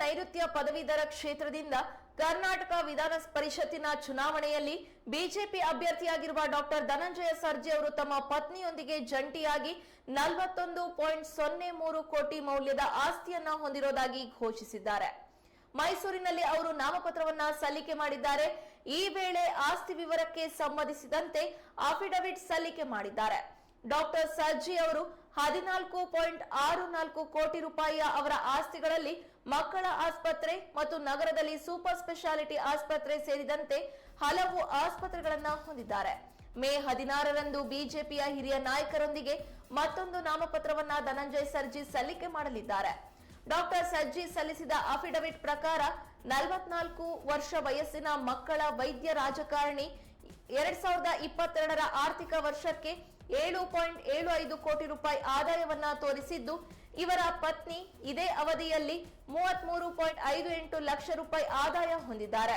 ನೈಋತ್ಯ ಪದವೀಧರ ಕ್ಷೇತ್ರದಿಂದ ಕರ್ನಾಟಕ ವಿಧಾನ ಪರಿಷತ್ತಿನ ಚುನಾವಣೆಯಲ್ಲಿ ಬಿಜೆಪಿ ಅಭ್ಯರ್ಥಿಯಾಗಿರುವ ಡಾಕ್ಟರ್ ಧನಂಜಯ ಸರ್ಜಿ ಅವರು ತಮ್ಮ ಪತ್ನಿಯೊಂದಿಗೆ ಜಂಟಿಯಾಗಿ ನಲವತ್ತೊಂದು ಪಾಯಿಂಟ್ ಸೊನ್ನೆ ಮೂರು ಕೋಟಿ ಮೌಲ್ಯದ ಆಸ್ತಿಯನ್ನ ಹೊಂದಿರೋದಾಗಿ ಘೋಷಿಸಿದ್ದಾರೆ. ಮೈಸೂರಿನಲ್ಲಿ ಅವರು ನಾಮಪತ್ರವನ್ನ ಸಲ್ಲಿಕೆ ಮಾಡಿದ್ದಾರೆ. ಈ ವೇಳೆ ಆಸ್ತಿ ವಿವರಕ್ಕೆ ಸಂಬಂಧಿಸಿದಂತೆ ಅಫಿಡವಿಟ್ ಸಲ್ಲಿಕೆ ಮಾಡಿದ್ದಾರೆ. ಡಾಕ್ಟರ್ ಸರ್ಜಿ ಅವರು ಹದಿನಾಲ್ಕು ಪಾಯಿಂಟ್ ಆರು ನಾಲ್ಕು ಕೋಟಿ ರೂಪಾಯಿಯ ಅವರ ಆಸ್ತಿಗಳಲ್ಲಿ ಮಕ್ಕಳ ಆಸ್ಪತ್ರೆ ಮತ್ತು ನಗರದಲ್ಲಿ ಸೂಪರ್ ಸ್ಪೆಷಾಲಿಟಿ ಆಸ್ಪತ್ರೆ ಸೇರಿದಂತೆ ಹಲವು ಆಸ್ಪತ್ರೆಗಳನ್ನ ಹೊಂದಿದ್ದಾರೆ. ಮೇ ಹದಿನಾರರಂದು ಬಿಜೆಪಿಯ ಹಿರಿಯ ನಾಯಕರೊಂದಿಗೆ ಮತ್ತೊಂದು ನಾಮಪತ್ರವನ್ನ ಧನಂಜಯ್ ಸರ್ಜಿ ಸಲ್ಲಿಕೆ ಮಾಡಲಿದ್ದಾರೆ. ಡಾಕ್ಟರ್ ಸರ್ಜಿ ಸಲ್ಲಿಸಿದ ಅಫಿಡವಿಟ್ ಪ್ರಕಾರ ನಲವತ್ನಾಲ್ಕು ವರ್ಷ ವಯಸ್ಸಿನ ಮಕ್ಕಳ ವೈದ್ಯ ರಾಜಕಾರಣಿ ಎರಡ್ ಸಾವಿರದ ಇಪ್ಪತ್ತೆರಡರ ಆರ್ಥಿಕ ವರ್ಷಕ್ಕೆ ಏಳು ಪಾಯಿಂಟ್ ಏಳು ಐದು ಕೋಟಿ ರೂಪಾಯಿ ಆದಾಯವನ್ನ ತೋರಿಸಿದ್ದು, ಇವರ ಪತ್ನಿ ಇದೇ ಅವಧಿಯಲ್ಲಿ ಮೂವತ್ಮೂರು ಪಾಯಿಂಟ್ ಐದು ಎಂಟು ಲಕ್ಷ ರೂಪಾಯಿ ಆದಾಯ ಹೊಂದಿದ್ದಾರೆ.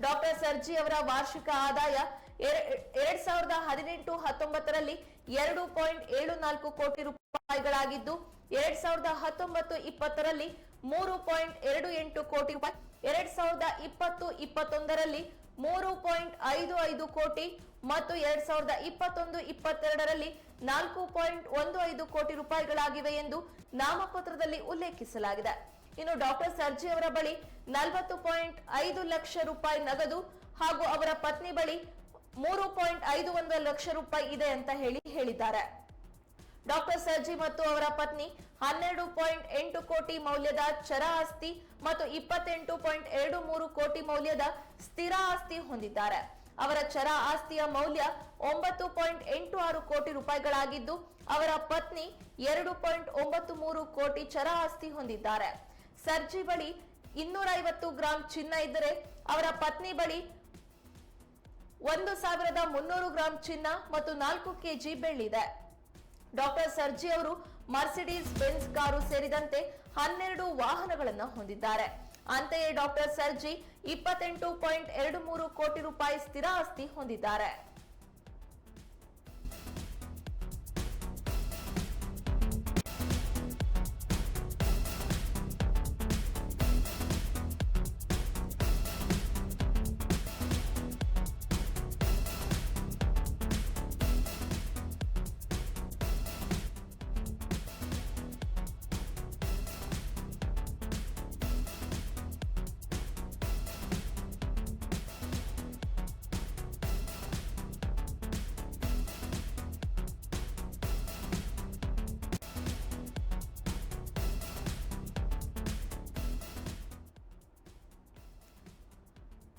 ಡಾಕ್ಟರ್ ಸರ್ಜಿ ಅವರ ವಾರ್ಷಿಕ ಆದಾಯ ಎರ- ಎರಡ್ ಸಾವಿರದ ಹದಿನೆಂಟು ಹತ್ತೊಂಬತ್ತರಲ್ಲಿ ಎರಡು ಪಾಯಿಂಟ್ ಏಳು ನಾಲ್ಕು ಕೋಟಿ ರೂಪಾಯಿಗಳಾಗಿದ್ದು, ಎರಡ್ ಸಾವಿರದ ಹತ್ತೊಂಬತ್ತು ಇಪ್ಪತ್ತರಲ್ಲಿ ಮೂರು ಪಾಯಿಂಟ್ ಎರಡು ಎಂಟು ಕೋಟಿ ರೂಪಾಯಿ ಎರಡ್ ಸಾವಿರದ ಇಪ್ಪತ್ತು, ಇಪ್ಪತ್ತೊಂದರಲ್ಲಿ ಮೂರು ಪಾಯಿಂಟ್ ಐದು ಐದು ಕೋಟಿ ಮತ್ತು ಎರಡ್ ಸಾವಿರದ ಇಪ್ಪತ್ತೊಂದು, ಇಪ್ಪತ್ತೆರಡರಲ್ಲಿ ನಾಲ್ಕು ಪಾಯಿಂಟ್ ಒಂದು ಐದು ಕೋಟಿ ರೂಪಾಯಿಗಳಾಗಿವೆ ಎಂದು ನಾಮಪತ್ರದಲ್ಲಿ ಉಲ್ಲೇಖಿಸಲಾಗಿದೆ. ಇನ್ನು ಡಾಕ್ಟರ್ ಸರ್ಜಿ ಅವರ ಬಳಿ ನಲವತ್ತು ಪಾಯಿಂಟ್ ಐದು ಲಕ್ಷ ರೂಪಾಯಿ ನಗದು ಹಾಗೂ ಅವರ ಪತ್ನಿ ಬಳಿ ಮೂರು ಪಾಯಿಂಟ್ ಐದು ಒಂದು ಲಕ್ಷ ರೂಪಾಯಿ ಇದೆ ಅಂತ ಹೇಳಿ ಹೇಳಿದ್ದಾರೆ. ಡಾಕ್ಟರ್ ಸರ್ಜಿ ಮತ್ತು ಅವರ ಪತ್ನಿ ಹನ್ನೆರಡು ಪಾಯಿಂಟ್ ಎಂಟು ಕೋಟಿ ಮೌಲ್ಯದ ಚರ ಆಸ್ತಿ ಮತ್ತು ಇಪ್ಪತ್ತೆಂಟು ಪಾಯಿಂಟ್ ಎರಡು ಮೂರು ಕೋಟಿ ಮೌಲ್ಯದ ಸ್ಥಿರ ಆಸ್ತಿ ಹೊಂದಿದ್ದಾರೆ. ಅವರ ಚರ ಆಸ್ತಿಯ ಮೌಲ್ಯ ಒಂಬತ್ತು ಪಾಯಿಂಟ್ ಎಂಟು ಆರು ಕೋಟಿ ರೂಪಾಯಿಗಳಾಗಿದ್ದು, ಅವರ ಪತ್ನಿ ಎರಡು ಪಾಯಿಂಟ್ ಒಂಬತ್ತು ಮೂರು ಕೋಟಿ ಚರ ಆಸ್ತಿ ಹೊಂದಿದ್ದಾರೆ. ಸರ್ಜಿ ಬಳಿ ಇನ್ನೂರ ಐವತ್ತು ಗ್ರಾಂ ಚಿನ್ನ ಇದ್ದರೆ, ಅವರ ಪತ್ನಿ ಬಳಿ ಒಂದು ಸಾವಿರದ ಮುನ್ನೂರು ಗ್ರಾಂ ಚಿನ್ನ ಮತ್ತು ನಾಲ್ಕು ಕೆಜಿ ಬೆಳ್ಳಿದೆ. ಡಾಕ್ಟರ್ ಸರ್ಜಿ ಅವರು ಮರ್ಸಿಡೀಸ್ ಬೆನ್ಸ್ ಕಾರು ಸೇರಿದಂತೆ ಹನ್ನೆರಡು ವಾಹನಗಳನ್ನು ಹೊಂದಿದ್ದಾರೆ. ಅಂತೆಯೇ ಡಾಕ್ಟರ್ ಸರ್ಜಿ ಇಪ್ಪತ್ತೆಂಟು ಪಾಯಿಂಟ್ ಎರಡು ಮೂರು ಕೋಟಿ ರೂಪಾಯಿ ಸ್ಥಿರ ಆಸ್ತಿ ಹೊಂದಿದ್ದಾರೆ.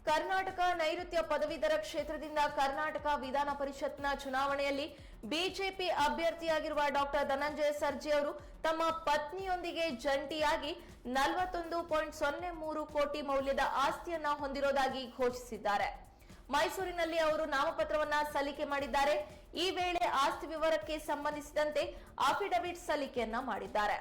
ಕರ್ನಾಟಕ ನೈಋತ್ಯ ಪದವೀಧರ ಕ್ಷೇತ್ರದಿಂದ ಕರ್ನಾಟಕ ವಿಧಾನ ಪರಿಷತ್ನ ಚುನಾವಣೆಯಲ್ಲಿ ಬಿಜೆಪಿ ಅಭ್ಯರ್ಥಿಯಾಗಿರುವ ಡಾಕ್ಟರ್ ಧನಂಜಯ ಸರ್ಜಿ ಅವರು ತಮ್ಮ ಪತ್ನಿಯೊಂದಿಗೆ ಜಂಟಿಯಾಗಿ ನಲವತ್ತೊಂದು ಪಾಯಿಂಟ್ ಸೊನ್ನೆ ಮೂರು ಕೋಟಿ ಮೌಲ್ಯದ ಆಸ್ತಿಯನ್ನ ಹೊಂದಿರೋದಾಗಿ ಘೋಷಿಸಿದ್ದಾರೆ. ಮೈಸೂರಿನಲ್ಲಿ ಅವರು ನಾಮಪತ್ರವನ್ನ ಸಲ್ಲಿಕೆ ಮಾಡಿದ್ದಾರೆ. ಈ ವೇಳೆ ಆಸ್ತಿ ವಿವರಕ್ಕೆ ಸಂಬಂಧಿಸಿದಂತೆ ಅಫಿಡವಿಟ್ ಸಲ್ಲಿಕೆಯನ್ನ ಮಾಡಿದ್ದಾರೆ.